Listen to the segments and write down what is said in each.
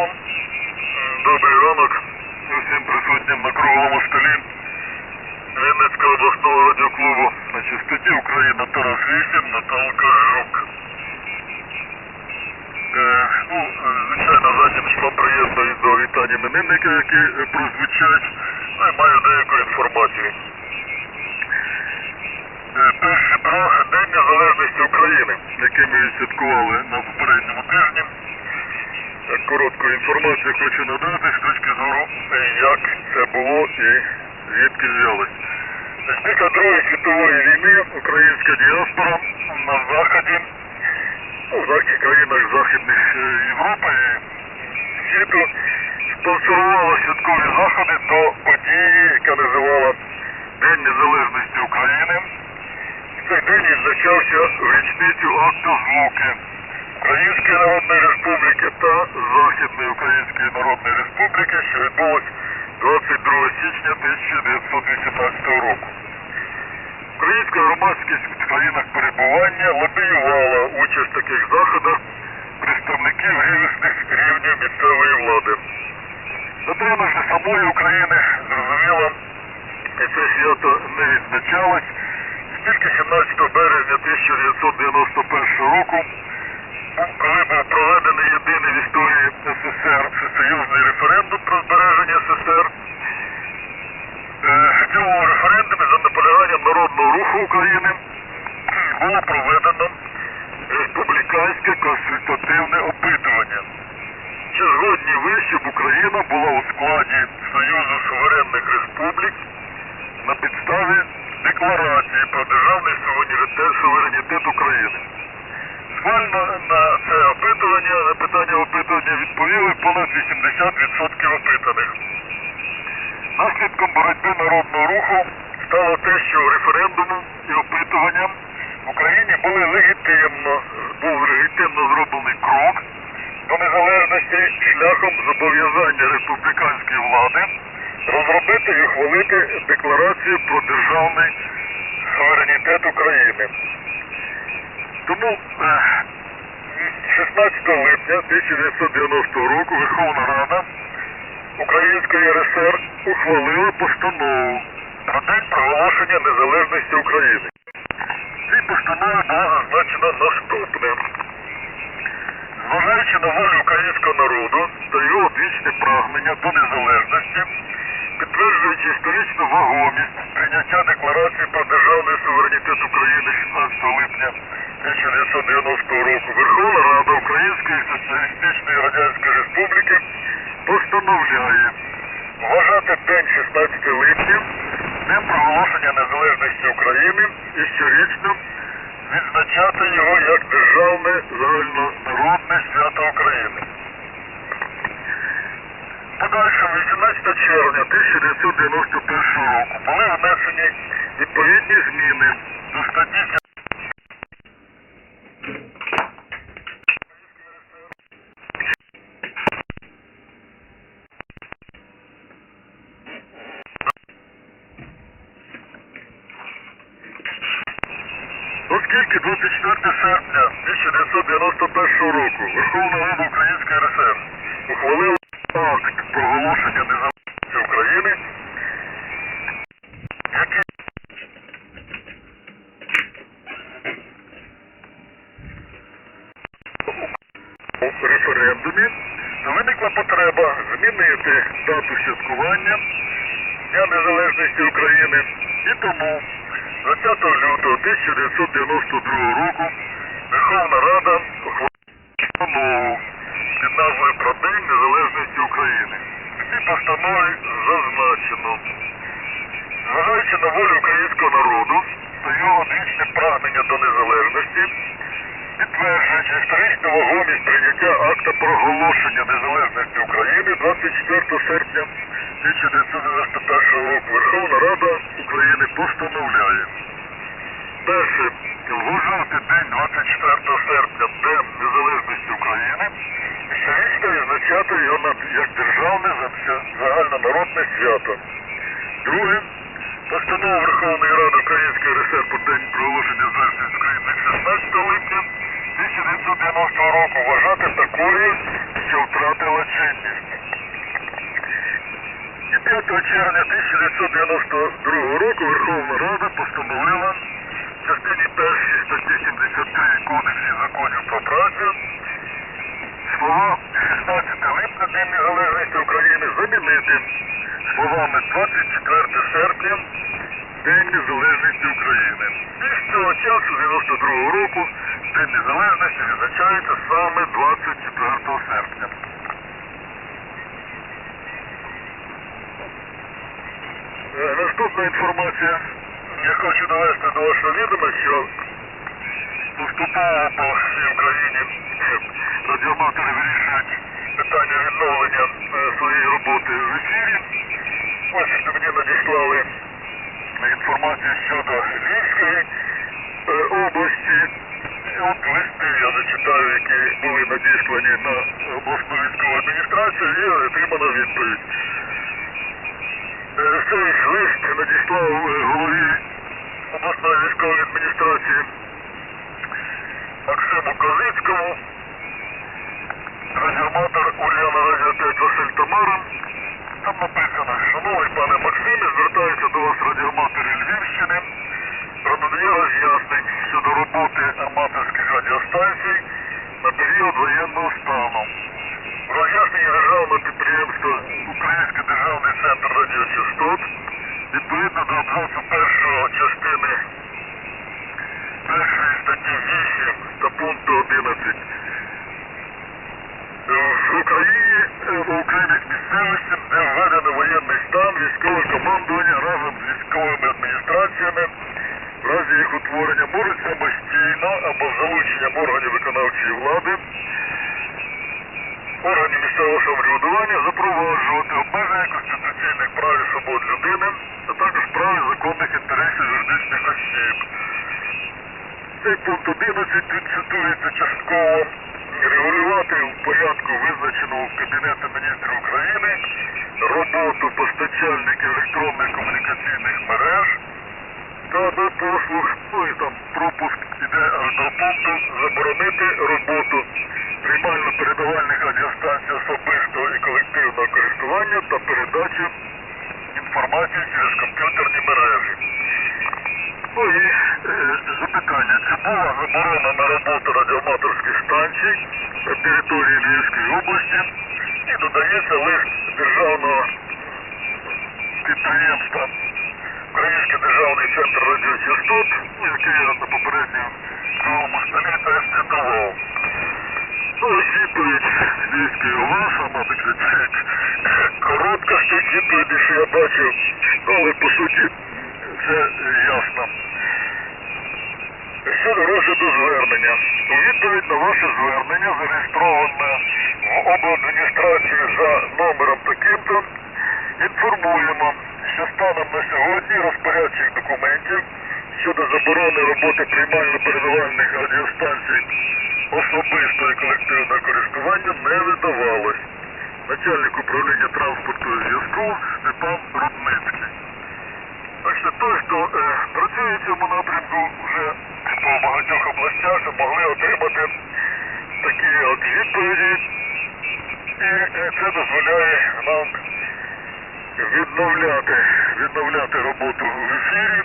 мікрофон. Добрий ранок усім присутнім на круглому столі Вінницького обласного радіоклубу на частоті Україна Тарас 8 Наталка Жук. Е, ну, е, звичайно, заднім числом приєднуюсь до вітань іменинника, які е, прозвучать, ну і маю деяку інформацію. Е, Перше про День Незалежності України, який ми святкували на попередньому тижні. Коротку інформацію хочу надати з точки зору, е, як це було і звідки взялось. Після Другої світової війни українська діаспора на Заході, ну, в країнах Західних е, Європи і світу спонсорувала святкові заходи до події, яка називала День Незалежності України. Цей день відзначався в річницю акту злуки Української Народної Республіки та Західної Української Народної Республіки, що відбулось 22 січня 1918 року. Українська громадськість в країнах перебування лобіювала участь в таких заходах представників різних рівнів місцевої влади. Напевно, для самої України зрозуміло, це свято не відзначалось. Тільки 17 березня 1991 року, коли був проведений єдиний в історії СССР всесоюзний референдум про збереження СССР, Е, в цьому референдумі за наполяганням Народного руху України було проведено республіканське консультативне опитування. Чи згодні ви, щоб Україна була у складі Союзу суверенних республік на підставі декларації про державний суверенітет України? Схвально на це опитування, на питання опитування відповіли понад 80% опитаних. Наслідком боротьби народного руху стало те, що референдумом і опитуванням в Україні були легітимно, був легітимно зроблений крок до незалежності шляхом зобов'язання республіканської влади розробити і ухвалити декларацію про державний суверенітет України. Тому е, 16 липня 1990 року Верховна Рада Української РСР ухвалила постанову про день проголошення незалежності України. Цій постанові було зазначено наступне. Зважаючи на волю українського народу та його одвічне прагнення до незалежності, підтверджуючи історичну вагомість прийняття декларації про державний суверенітет України 16 липня 1990 року, Верховна Рада Української Соціалістичної Радянської Республіки постановляє вважати день 16 липня днем проголошення незалежності України і щорічно відзначати його як державне загальнонародне свято України. Подальше 18 червня 1991 року були внесені відповідні зміни до статті Оскільки 24 серпня 1991 року Верховна Рада Української РСР ухвалила акт проголошення незалежності України, який у референдумі виникла потреба змінити дату святкування Дня Незалежності України. І тому 20 лютого 1992 року Верховна Рада ухвалила постанову під назвою про День Незалежності України. В цій постанові зазначено, зважаючи на волю українського народу та його одвічне прагнення до незалежності, підтверджуючи історичну вагомість прийняття акта проголошення незалежності України 24 серпня 1991 року Верховна Рада України постановляє. Перше. Вважати день 24 серпня Днем Незалежності України і щорічно відзначати його як державне загальнонародне свято. Друге. Постанова Верховної Ради Української РСР про день проголошення незалежності України 16 липня 1990 року вважати такою, що втратила 9 червня 1992 року Верховна Рада постановила в частині першій статті 73 Кодексу законів про працю слова 16 липня День Незалежності України замінити словами 24 серпня День Незалежності України. І з цього часу 92 року День Незалежності відзначається саме 24 серпня. Наступна інформація. Я хочу довести до вашого відома, що поступово по всій Україні радіоматори вирішують питання відновлення е, своєї роботи в ефірі. Ось мені надіслали інформацію щодо Львівської е, області. От листи я зачитаю, які були надіслані на обласну військову адміністрацію і отримана відповідь. Цей лист надіслав е, голові обласної військової адміністрації Максиму Козицькому, радіоматор Ульяна Радіо 5 Василь Тамара. Там написано, шановний пане Максиме, Щодо звернення. У відповідь на ваше звернення зареєстроване в обладміністрації за номером таким-то, інформуємо, що станом на сьогодні розпорядчих документів щодо заборони роботи приймально-передавальних радіостанцій особистого і колективного користування не видавалось. Начальник управління транспорту і зв'язку Степан Рудницький. Бачите, той, хто е, працює в цьому напрямку вже по багатьох областях, могли отримати такі от відповіді. І е, це дозволяє нам відновляти, відновляти роботу в ефірі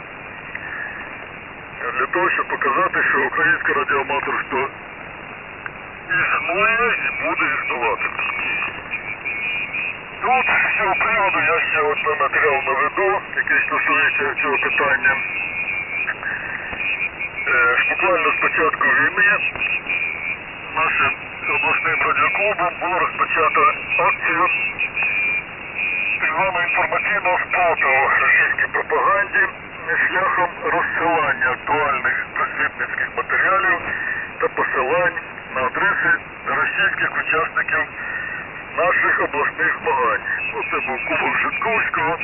для того, щоб показати, що українське радіоаматорство існує і буде існувати. Тут з цього приводу я ще один матеріал наведу, який стосується цього питання. Е, Буквально з початку війни нашим обласним радіоклубом було розпочато акцію так званого інформаційного спротиву російській пропаганді шляхом розсилання актуальних просвітницьких матеріалів та посилань на адреси російських учасників наших обласних змагань. Ну, це був Кубок Житковського,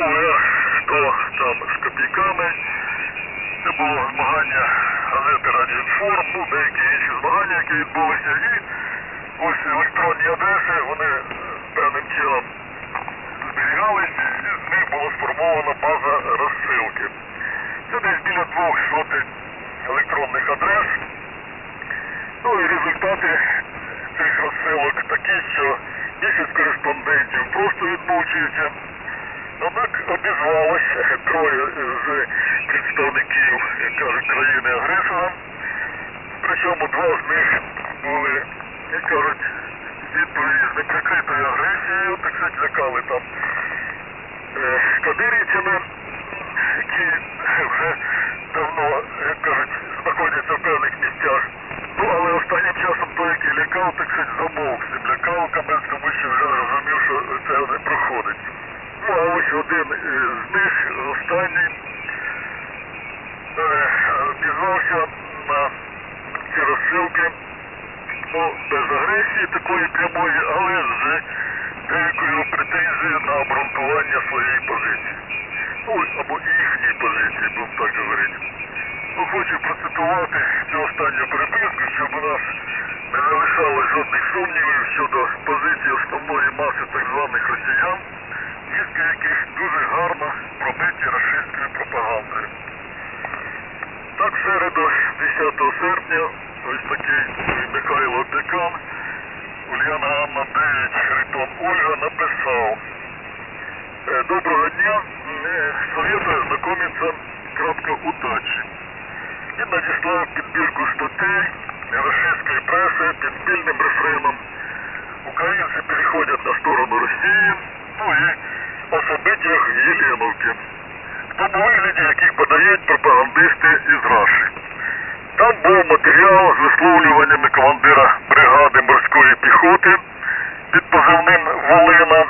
УР-100 там з копійками. Це було змагання газети Радіоінформ, ну, деякі інші змагання, які відбулися. І ось електронні адреси, вони е, певним чином зберігалися, і з них була сформована база розсилки. Це десь біля двох сотень електронних адрес. Ну і результати цих розсилок такі, що більшість кореспондентів просто відмовчуються Однак обізвалося троє з представників, кажуть, країни-агресора. Причому два з них були, як кажуть, відповіді з агресією, так сказати, лякали там е, кадирівцями, які вже давно, як кажуть, знаходяться в певних місцях. Ну, але останнім часом той, який лякав, так сказати, замовк з цим лякалками, що вже розумів, що це не проходить. Ну, а ось один е, з них, останній, е, обізвався на ці розсилки, ну, без агресії такої прямої, але з деякою претензією на обґрунтування своєї позиції. Ну, або їхньої позиції, будемо так говорити. Ну, хочу процитувати цю останню переписку, щоб у нас не залишалось жодних сумнівів щодо позиції основної маси так званих росіян, мізки яких дуже гарно пробиті рашистською пропагандою. Так, в середу, 10 серпня, ось такий Михайло Декан, Ульяна Анна 9, Ритон Ольга написав. Э, Доброго дня. Советую ознакомиться кратко удачи. І надіслав підбірку статей російської преси під спільним рефреном. Українці переходять на сторону Росії, ну і о событиях в Єленовці. В тому вигляді, яких подають пропагандисти із Раші. Там був матеріал з висловлюваннями командира бригади морської піхоти під позивним Волина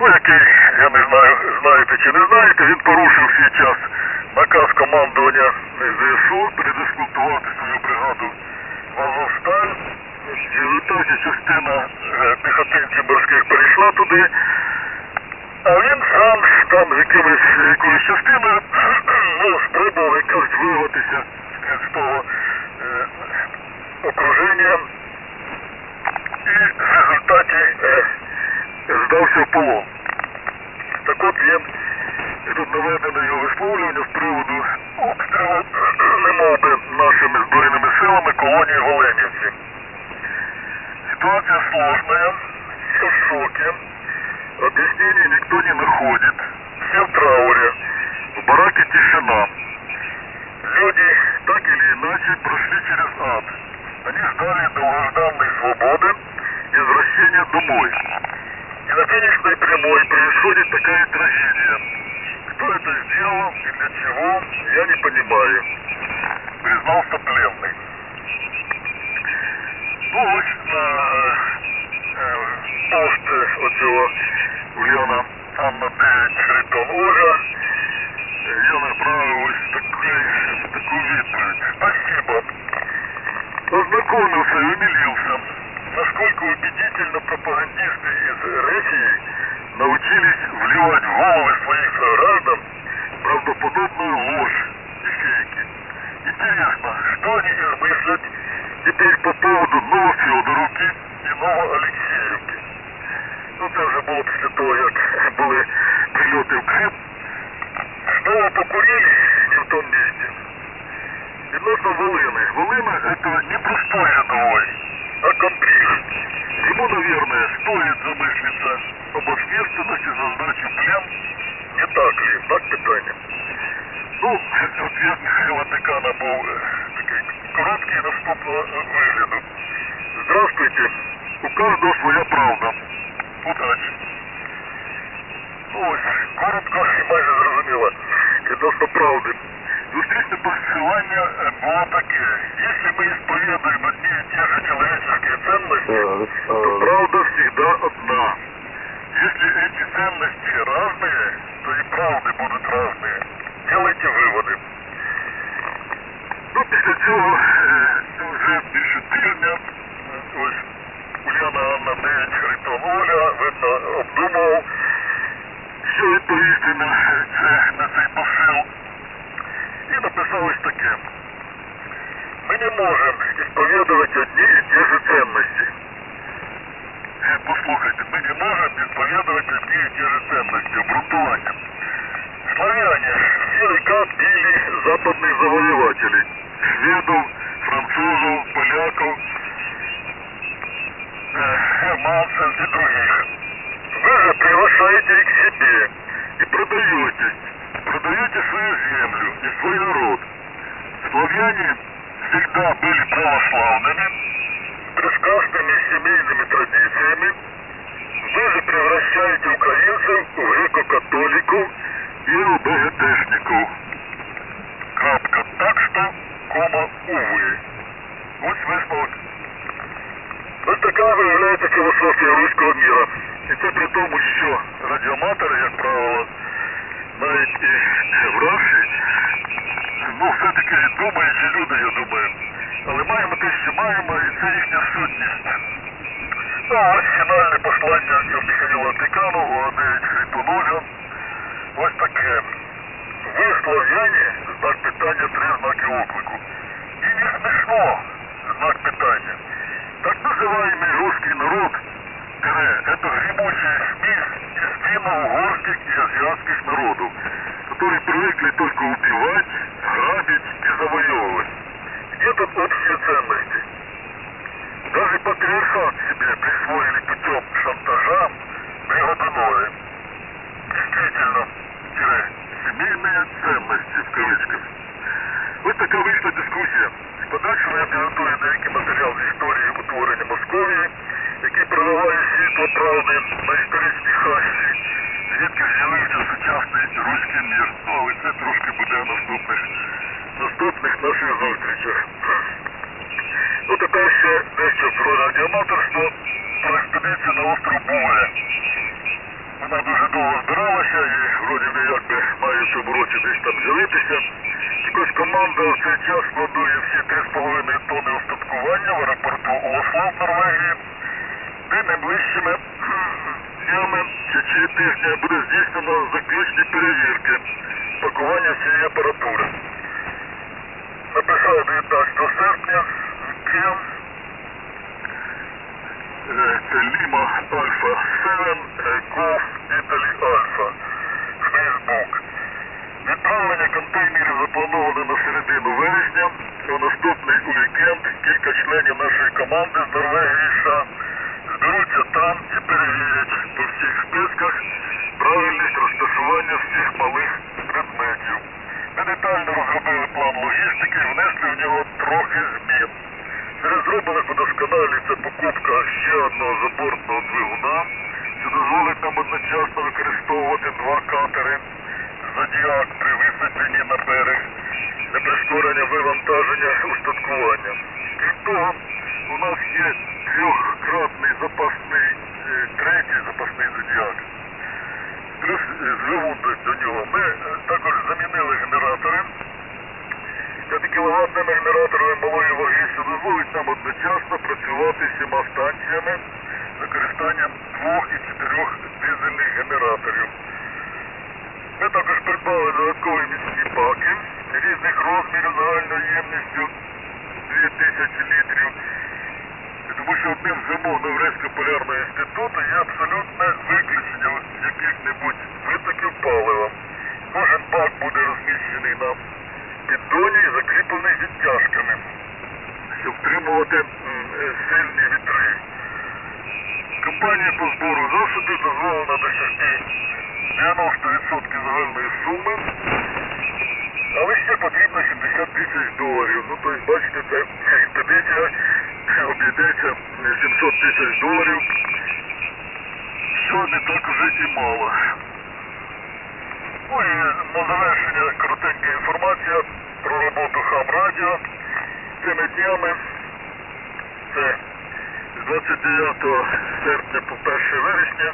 ну, який, я не знаю, знаєте чи не знаєте, він порушив свій час наказ командування ЗСУ передискультувати свою бригаду в Азовсталь. І в ітогі частина е, піхотинців морських перейшла туди, а він сам там з якимось, якоюсь частиною ну, спробував якось вирватися з того е, окруження і в результаті е, здався в полон. Так от він, тут наведено його висловлювання з приводу обстрілу немов би нашими збройними силами колонії в Оленівці. Ситуация сложная, все в шоке, объяснений никто не находит, все в трауре, в бараке тишина. Люди так или иначе прошли через ад. Они ждали долгожданной свободы и возвращения домой. И на финишной прямой происходит такая трагедия. Кто это сделал и для чего, я не понимаю. Признался пленный. Ось на пост оцього Ульяна Анна 9 Хритон Ольга. е, Я направив ось такий, таку відповідь. Спасибо. Ознакомился и умилился, насколько убедительно пропагандисты из России научились вливать в головы своих сограждан правдоподобную ложь и фейки. Интересно, что они измыслят теперь по поводу Новофедоровки и Новоалексеевки. Ну, це вже було після того, як були прильоти в Крим. Снова покурили не в том месте. Відносно Волыны. Волына это не простой рядовой, а комбриг. Ему, наверное, стоит замыслиться об ответственности за сдачу в плен. Не так ли? Так питання. Ну, ответ Михайла Декана був е, такий короткий наступного е, вигляду. Здравствуйте. У каждого своя правда. Удачі. Ну ось, коротко і майже зрозуміло. Відносно правди. Зустрічне посилання е, було таке. Якщо ми исповедуем одни и те же человеческие ценности, то правда всегда одна. Если эти ценности разные, то и правды будут разные. Делайте выводы. Ну, після цього е, вже більше тижня е, ось Уляна Анна 9 Хритон Оля, видно, обдумував, що відповісти на це, на цей посил. І написав ось таке. Ми не можемо ісповідувати одні і ті ж цінності. Е, Послухайте, ми не можемо ісповідувати одні і ті ж цінності, обґрунтування. Славяне все века били западных завоевателей. Шведов, французов, поляков, э, германцев и других. Вы же приглашаете их к себе. и продаете, продаете свою землю и свой народ. Славяне всегда были православными, прекрасными семейными традициями. Вы же превращаете украинцев в греко-католиков и ЛБГТшников. Крапка. Так что, Така виявляється філософія руського міра. І це при тому, що радіоматори, як правило, навіть і в Раші, ну все-таки думаючі люди, я думаю. Але маємо те, що маємо, і це їхня сутність. Ну, ось фінальне послання Михайла Ватикану, Володимир Світонуля. Ось таке. Ви, слов'яні, знак питання, три знаки оклику. І не смішно, знак питання. Называемый русский народ, это гремучая смесь из финно-угорских и азиатских народов, которые привыкли только убивать, грабить и завоевывать. Где тут общие ценности? Даже патриархат себе присвоили путем шантажа Бригадунове. Действительно, семейные ценности в кавычках. Ось така вийшла дискусія. В подальшому я підготую деякий матеріал з історії утворення Московії, який проливає світло правди на історичні хащі, звідки з'явився сучасний руський мір. Ну, але це трошки буде в наступних, наступних наших зустрічах. Ну, тепер ще дещо про радіоматорство, про експедицію на остров Буве. Вона дуже довго збиралася і вроді не якби має в цьому році десь там з'явитися. Якось команда в цей складує всі 3,5 тонни устаткування в аеропорту Осло в Норвегії, де найближчими днями чи чи тижня буде здійснено заключні перевірки пакування цієї апаратури. Написав 19 серпня Київ. Е, Це Ліма Альфа 7 Golf Італі Альфа. Фейсбук. Відправлення контейнерів заплановане на середину вересня. У наступний уікенд кілька членів нашої команди з Норвегії США зберуться там і перевірять по всіх списках правильність розташування всіх малих предметів. Ми детально розробили план логістики і внесли в нього трохи змін. Серед зроблених удосконалій це покупка ще одного забортного двигуна, що дозволить нам одночасно використовувати два катери Зодіак при висадленні на берег для прискорення вивантаження устаткування. Крім того, у нас є трьохкратний запасний, е, третій запасний зодіак. Плюс е, до- до нього. Ми е, також замінили генератори 5 кіловатними генераторами малої ваги, що дозволить нам одночасно працювати всіма станціями з використанням двох і чотирьох дизельних генераторів. Ми також придбали додаткові міцні баки різних розмірів загальною ємністю 2000 літрів. Тому що одним з вимог Новгородського полярного інституту є абсолютне виключення яких-небудь витоків палива. Кожен бак буде розміщений на піддоні і закріплений відтяжками, щоб втримувати е, сильні вітри. Компанія по збору засобів дозволена досягти 90% загальної суми, але ще потрібно 70 тисяч доларів. Ну, тобто, бачите, це експедиція обійдеться 700 тисяч доларів, що не так уже і мало. Ну і на завершення коротенька інформація про роботу Хам Радіо. Цими днями це з 29 серпня по 1 вересня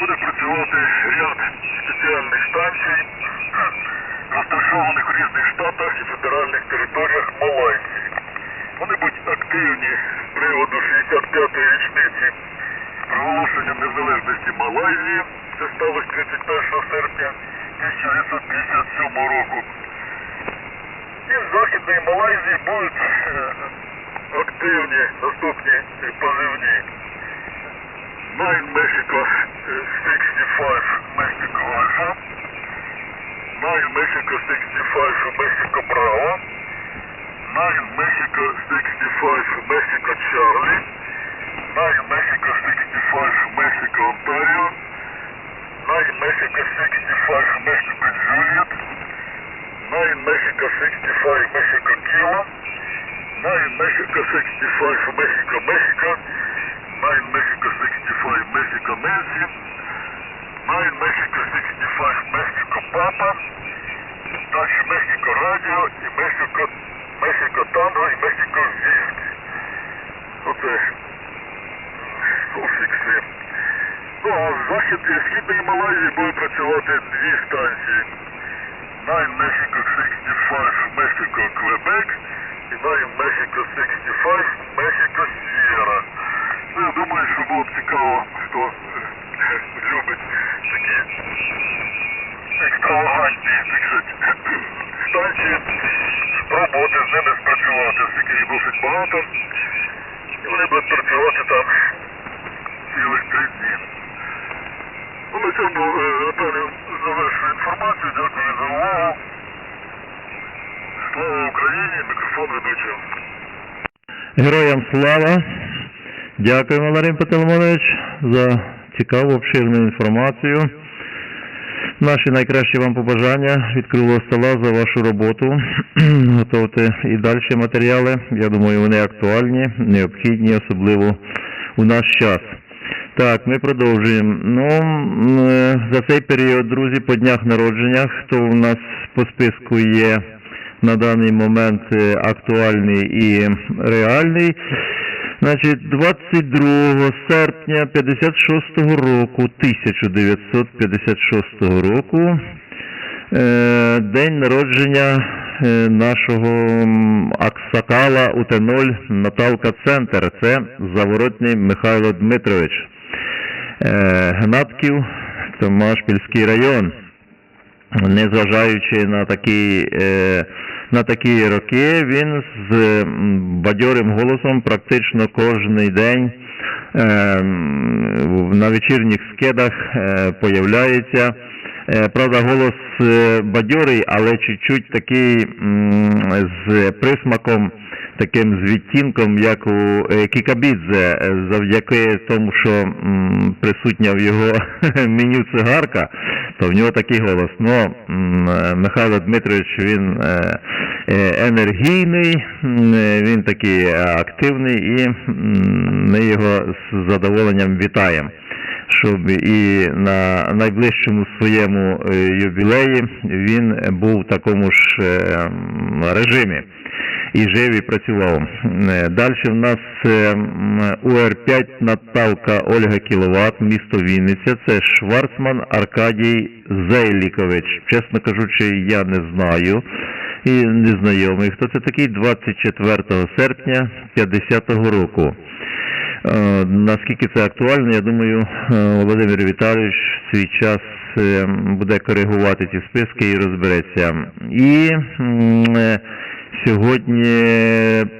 буде працювати ряд спеціальних станцій, розташованих у різних штатах і федеральних територіях Малайзії. Вони будуть активні з приводу 65-ї річниці проголошення незалежності Малайзії. Це сталося 31 серпня 1957 року. І з Західної Малайзії будуть е, активні наступні позивні. Nine Mexico е, 65 Mexico Alpha, Nine Mexico 65 Mexico Bravo, Nine Mexico 65 Mexico Charlie, Nine Mexico 65 Mexico Ontario, Nine Mexico 65 Mexico Juliet, 9 Mexico 65 Mexico Kilo, 9 Mexico 65 Mexico Mexico, 9 Mexico 65 Mexico Nancy, 9 Mexico 65 Mexico Papa, далі Mexico Radio і Mexico, Mexico Tango і Mexico Whiskey. Оце суфікси. Ну, а в захід і східної Малайзії буде працювати дві станції. Nine Mexico 65 Mexico Quebec і Nine Mexico 65 Mexico Sierra. Ну, я думаю, що було б цікаво, хто е, любить такі екстравагантні, так сказати, станції, спробувати з ними спрацювати, оскільки їх досить багато. І вони будуть працювати там цілих три дні. Ну, на цьому, е, напевно, завершую інформацію. Дякую за увагу. Слава Україні! Мікрофон ведучий. Героям слава! Дякуємо, Валерій Петелмонович, за цікаву обширну інформацію. Наші найкращі вам побажання від круглого стола за вашу роботу. Готовте і далі матеріали. Я думаю, вони актуальні, необхідні, особливо у наш час. Так, ми продовжуємо. Ну, е, за цей період, друзі, по днях народження, хто у нас по списку є на даний момент е, актуальний і реальний. Значить, 22 серпня 56 року, 1956 року, е, день народження е, нашого Аксакала УТ-0 Наталка Центр. Це Заворотний Михайло Дмитрович. Е, Гнатків, Томашпільський район незважаючи на такі, е, на такі роки, він з бадьорим голосом практично кожний день е, на вечірніх скедах е, появляється. Е, Правда, голос бадьорий, але чуть-чуть такий з присмаком, таким з відтінком, як у е, Кікабідзе, е, завдяки тому, що м, присутня в його меню цигарка, то в нього такий голос. Ну, е, Михайло Дмитрович, він енергійний, він такий активний і ми його з задоволенням вітаємо щоб і на найближчому своєму юбілеї він був в такому ж режимі і жив і працював. Далі в нас е, УР-5 Наталка Ольга Кіловат, місто Вінниця. Це Шварцман Аркадій Зейлікович. Чесно кажучи, я не знаю і не знайомий. Хто це такий? 24 серпня 50-го року. Е, Наскільки це актуально, я думаю, е, Володимир Віталійович свій час е, буде коригувати ці списки і розбереться. І е, сьогодні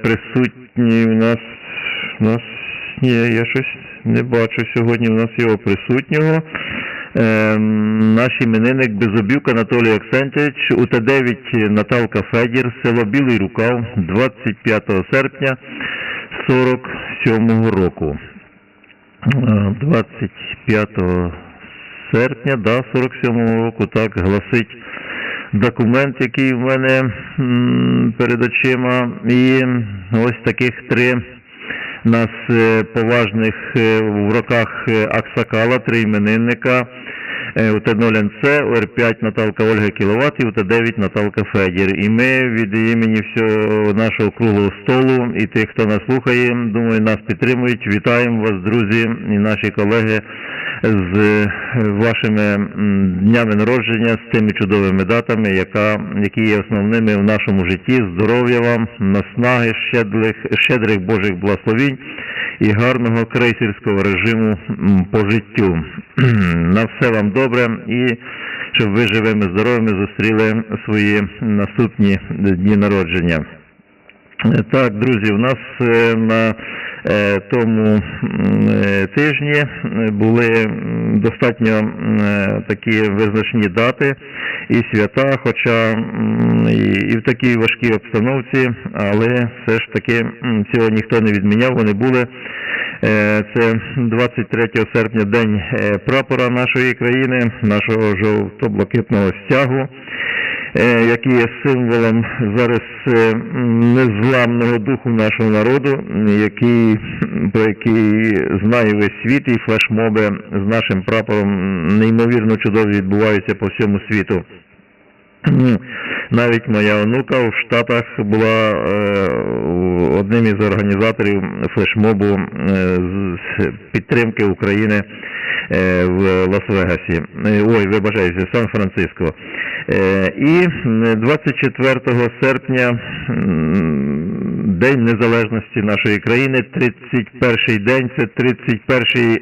присутній у нас, у нас ні, я щось не бачу сьогодні у нас його присутнього. Ем, наш іменинник Безобюк Анатолій Оксентович, УТ-9 Наталка Федір, село Білий Рукав, 25 серпня 47 року. Е, 25 серпня, да, 47 року, так, гласить документ, який в мене перед очима. І ось таких три нас е, поважних е, в роках е, Аксакала, три іменинника. Е, УТ-0НЦ, УР-5 Наталка Ольга Кіловат і УТ-9 Наталка Федір. І ми від імені всього нашого круглого столу і тих, хто нас слухає, думаю, нас підтримують. Вітаємо вас, друзі, і наші колеги з е, вашими днями народження, з тими чудовими датами, яка, які є основними в нашому житті. Здоров'я вам, наснаги, щедрих, щедрих Божих благословінь і гарного крейсерського режиму по життю. На все вам добре і щоб ви живими, здоровими зустріли свої наступні дні народження. Е, Так, друзі, у нас е, на тому е, тижні е, були достатньо е, такі визначні дати і свята, хоча і, в такій важкій обстановці, але все ж таки цього ніхто не відміняв, вони були. Е, Це 23 серпня день е, прапора нашої країни, нашого жовто-блакитного стягу, е, який є символом зараз е, незламного духу нашого народу, який, про який знає весь світ, і флешмоби з нашим прапором неймовірно чудові відбуваються по всьому світу. Навіть моя онука в Штатах була е, одним із організаторів флешмобу е, з підтримки України е, в Лас-Вегасі. Е, Ой, вибачаюся, Сан-Франциско. Е, І м, 24 серпня День Незалежності нашої країни, 31 день, це 31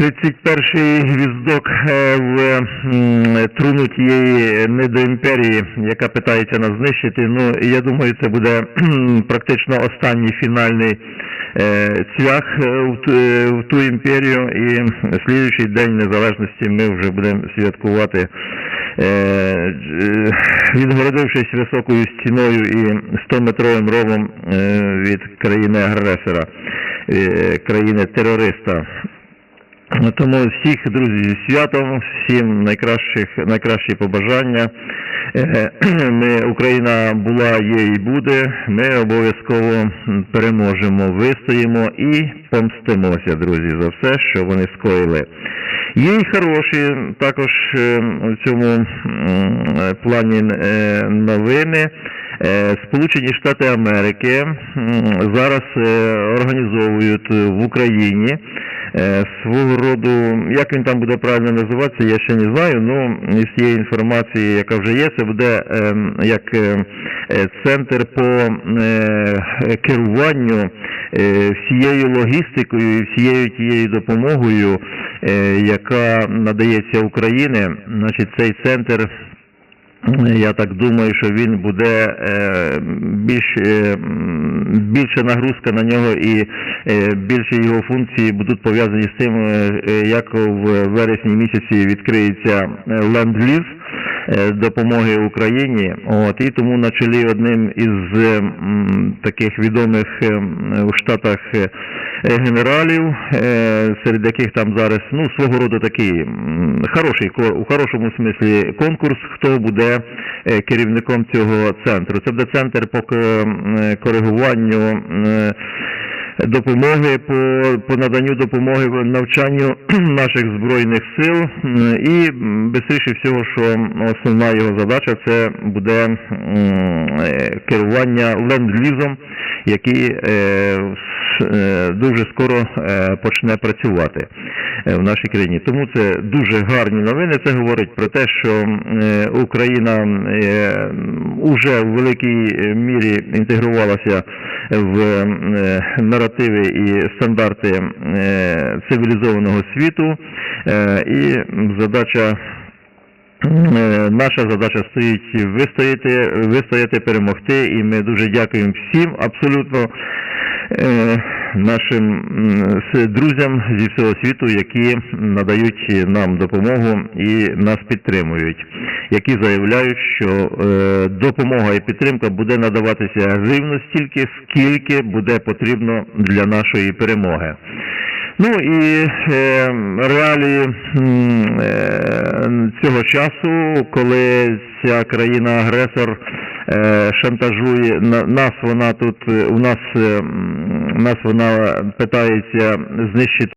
31-й гвіздок е, в труну тієї недоімперії, яка питається нас знищити. Ну, я думаю, це буде практично останній фінальний е, цвях е, в ту, е, імперію. І слідуючий день незалежності ми вже будемо святкувати. Е, відгородившись високою стіною і 100-метровим ровом е, від країни-агресора, е, країни-терориста. Тому всіх друзі зі святом, всім найкращих найкращі побажання. Е, Ми Україна була, є і буде. Ми обов'язково переможемо, вистоїмо і помстимося, друзі, за все, що вони скоїли. Є й хороші також е, в цьому е, плані е, новини. Е, Сполучені Штати Америки зараз е, організовують в Україні е, свого роду, як він там буде правильно називатися, я ще не знаю. Ну із цієї інформації, яка вже є, це буде е, як е, е, центр по е, керуванню е, всією логістикою і всією тією допомогою, е, яка надається Україні. Значить, цей центр. Я так думаю, що він буде е, більш е, м, більша нагрузка на нього і е, більше його функції будуть пов'язані з тим, як в вересні місяці відкриється ленд-ліз допомоги Україні. От і тому на чолі одним із е, таких відомих е, у Штатах е, генералів, е, серед яких там зараз ну свого роду такий хороший у хорошому смислі конкурс, хто буде е, керівником цього центру. Це буде центр по е, коригуванню. Допомоги по, по наданню допомоги навчанню наших збройних сил і безстріше всього, що основна його задача це буде е, керування ленд-лізом, який е, е, дуже скоро почне працювати в нашій країні. Тому це дуже гарні новини. Це говорить про те, що Україна е, уже в великій мірі інтегрувалася в е, наративи і стандарти е, цивілізованого світу, е, і задача. Наша задача стоїть вистояти, вистояти, перемогти, і ми дуже дякуємо всім абсолютно нашим друзям зі всього світу, які надають нам допомогу і нас підтримують, які заявляють, що е, допомога і підтримка буде надаватися рівно стільки, скільки буде потрібно для нашої перемоги. Ну і е, реалії е, цього часу, коли ця країна-агресор е, шантажує на- нас, вона тут е, у нас, е, нас вона питається знищити.